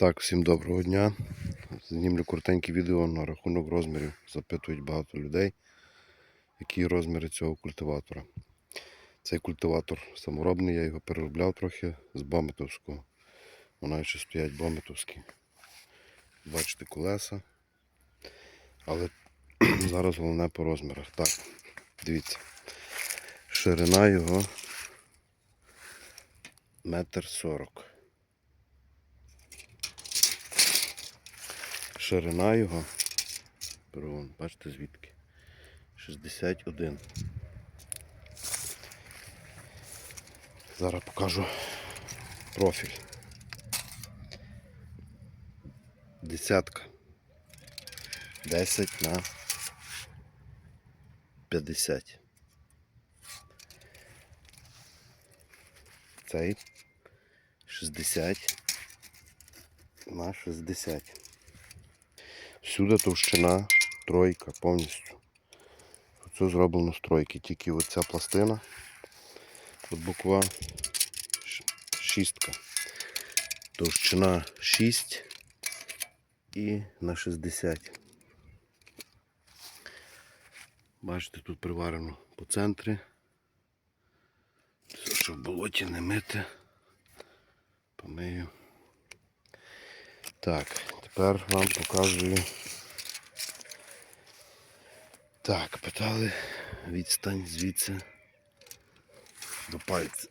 Так, всім доброго дня. Знімлю коротеньке відео на рахунок розмірів. Запитують багато людей, які розміри цього культиватора. Цей культиватор саморобний, я його переробляв трохи з Баметовського. Вона ще стоять Баметовські. Бачите колеса. Але зараз головне по розмірах. Так, дивіться. Ширина його метр сорок. Ширина його, беру бачите звідки? 61. Зараз покажу профіль. Десятка. 10 на 50. Цей 60 на 60. Всюди товщина тройка повністю. Це зроблено з тройки. Тільки оця пластина, от буква шістка. Товщина 6 і на 60. Бачите, тут приварено по центрі. Все, що в болоті не мити. Помию. Так, тепер вам показую. Так, питали відстань звідси до пальця.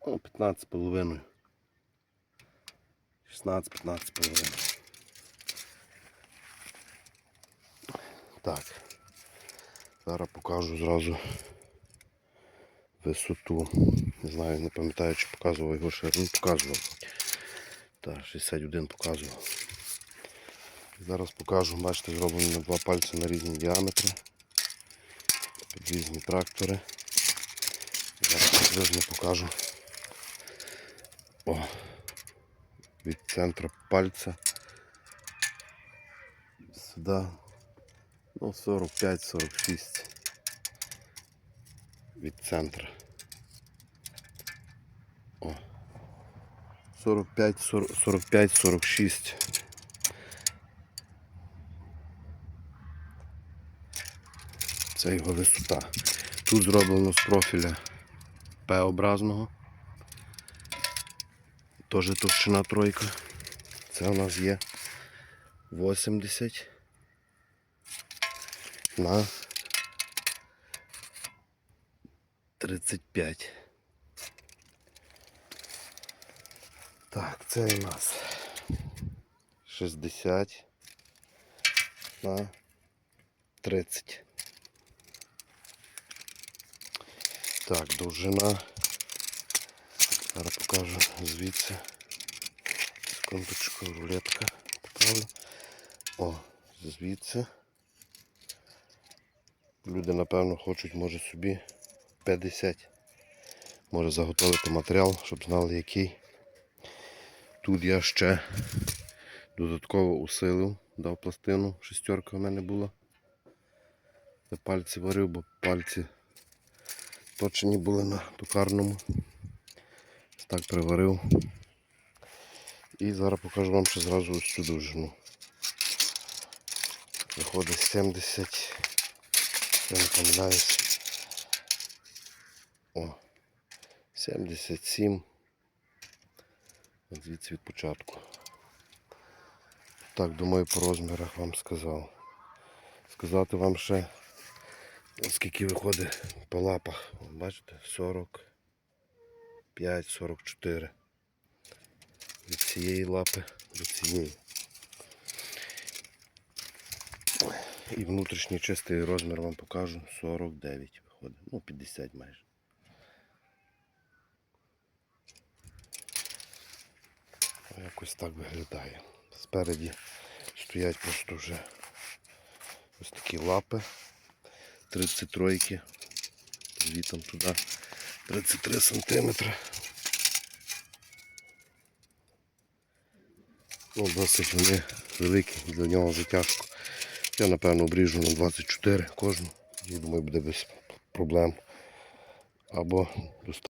О, 15 половиною. 16-15 половиною. Так. Зараз покажу зразу висоту. Не знаю, не пам'ятаю, чи показував його ширину. Показував. Так, 61 показував. Зараз покажу, бачите, зроблені на два пальці на різні діаметри. Під різні трактори. Зараз покажу. О, від центру пальця сюди. Ну, 45-46 від центра. 45, 45, 46. Це його висота. Тут зроблено з профіля П-образного. Теж товщина тройка. Це у нас є 80 на 35. Так, це у нас 60 на 30. Так, довжина. Зараз покажу звідси. Секундочку, рулетка. Поправлю. О, звідси. Люди, напевно, хочуть, може собі 50. Може заготовити матеріал, щоб знали який. Тут я ще додатково усилив, дав пластину, шестерка в мене була. Я пальці варив, бо пальці точені були на токарному. Так приварив. І зараз покажу вам ще зразу ось цю довжину. Виходить 70. Я не помиляюсь. О, 77. От Звідси від початку. Так, думаю, по розмірах вам сказав. Сказати вам ще, скільки виходить по лапах. Бачите, 45, 44. Від цієї лапи до цієї. І внутрішній чистий розмір вам покажу 49 виходить. Ну, 50 майже. Якось так виглядає. Спереді стоять просто вже ось такі лапи. 33 звітом туди 33 сантиметри. Ну, досить вони великі, для нього вже тяжко. Я напевно обріжу на 24 кожну. Я думаю, буде без проблем. або доставити.